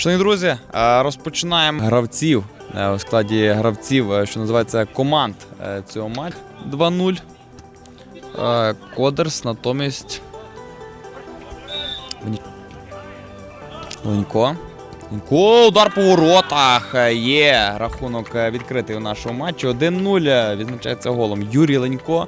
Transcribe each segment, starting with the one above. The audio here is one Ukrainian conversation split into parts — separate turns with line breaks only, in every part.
Шановні друзі, е, розпочинаємо гравців е, у складі гравців, е, що називається команд цього матчу. 2-0. Е, Кодерс натомість. Лень- Ленько. Ленько, удар по воротах. Є рахунок відкритий у нашому матчі. 1-0 е, відзначається голом. Юрій Ленько.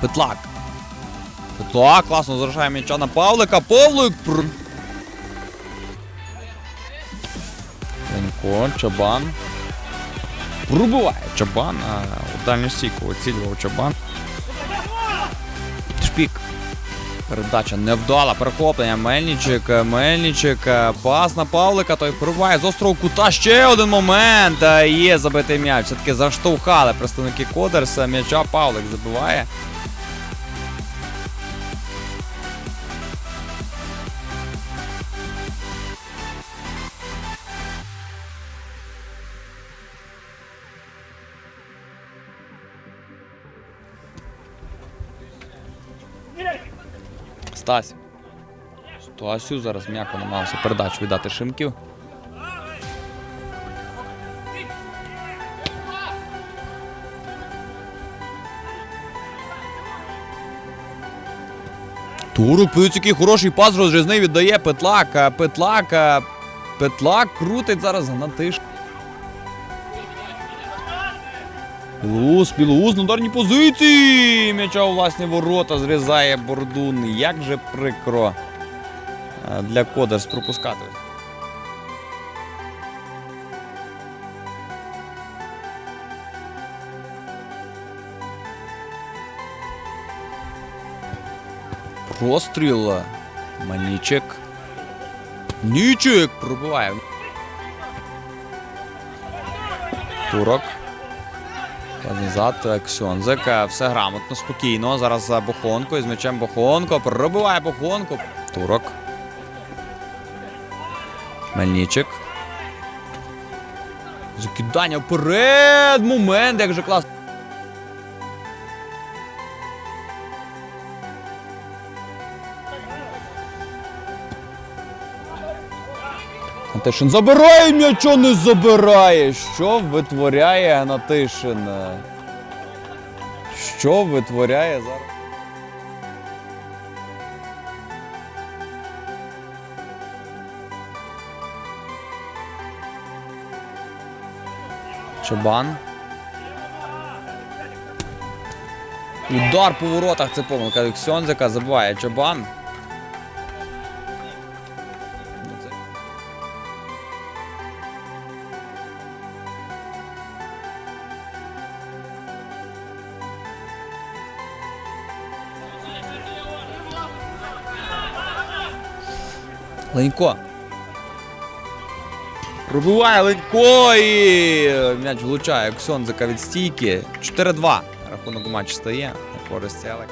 Петлак. Петлак, класно зарушає м'яча на Павлика. Павлик. Ленько, Чабан. Пробиває Чабан. А, у дальню стійку оцілював Чабан. Шпік. Передача невдала. Перехоплення. Мельничик. Мельничик. Пас на Павлика. Той пробиває з острого кута. Ще один момент. Є забитий м'яч. Все-таки заштовхали представники Кодерса. М'яча Павлик забиває. Стась. Стасю зараз м'яко намагався передачу віддати Шимків. Турок, подивіться, який хороший пас розрізний віддає Петлак. Петлак. Петлак крутить зараз Гнатиш. Білоус, Білоус на ударній позиції. М'яча у власні ворота зрізає Бордун. Як же прикро е, для Кодерс пропускати. Простріл. Манічек. Нічик пробиває. Турок. Назад Ксьонзик. Е, Все грамотно, спокійно. Зараз за Бохонко. Із м'ячем Бохонко. Пробиває Бохонко. Турок. Мельничик. Закидання вперед! Момент, як же класно. Гнатишин забирає м'ячо, не забирає. Що витворяє Гнатишин? Що витворяє зараз? Чобан. Удар по воротах це помилка Ксьонзика. Забиває Чобан. Ленько. Пробиває Ленько і м'яч влучає Ксьонзика від стійки. 4-2. Рахунок у матчі стає. На користь Елек.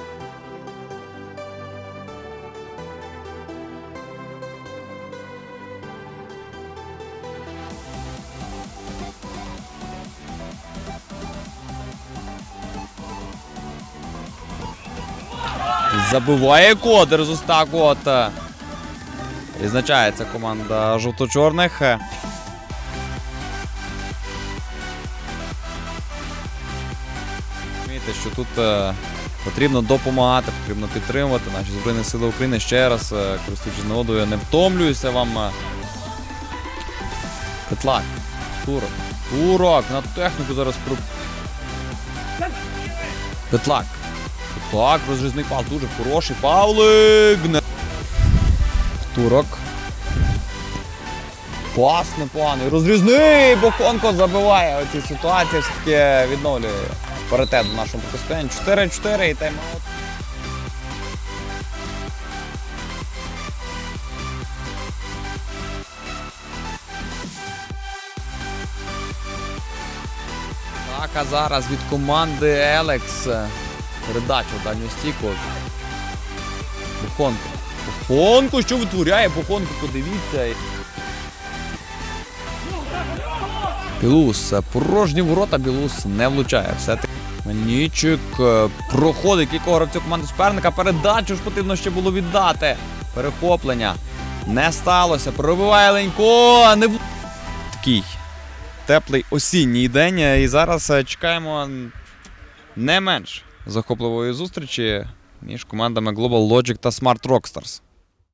Забиває кодер з уста кота. Відзначається команда жовто-чорних. Розумієте, що тут е, потрібно допомагати, потрібно підтримувати наші Збройні Сили України. Ще раз, е, користуючись нагодою, не втомлююся вам. е. Петлак. Турок. Турок. На техніку зараз про. Петлак. Петлак, розрізний пас, дуже хороший. Павлик. Турок. Пас непоганий. Розрізний! Бохонко забиває оці ситуації, все-таки відновлює паритет в нашому протистоянні. 4-4 і тайм-аут. А зараз від команди Елекс. Передача в дальню стійку. Бухонко. Бухонко, що витворяє? Бухонко, подивіться. Білус, е, порожні ворота Білус не влучає. Все таки Мельничик е, проходить кількох гравців команди суперника. Передачу ж потрібно ще було віддати. Перехоплення. Не сталося. Пробиває Ленько. Не. Такий теплий осінній день. е, І зараз чекаємо не менш захопливої зустрічі між командами Global Logic та Smart Rockstars.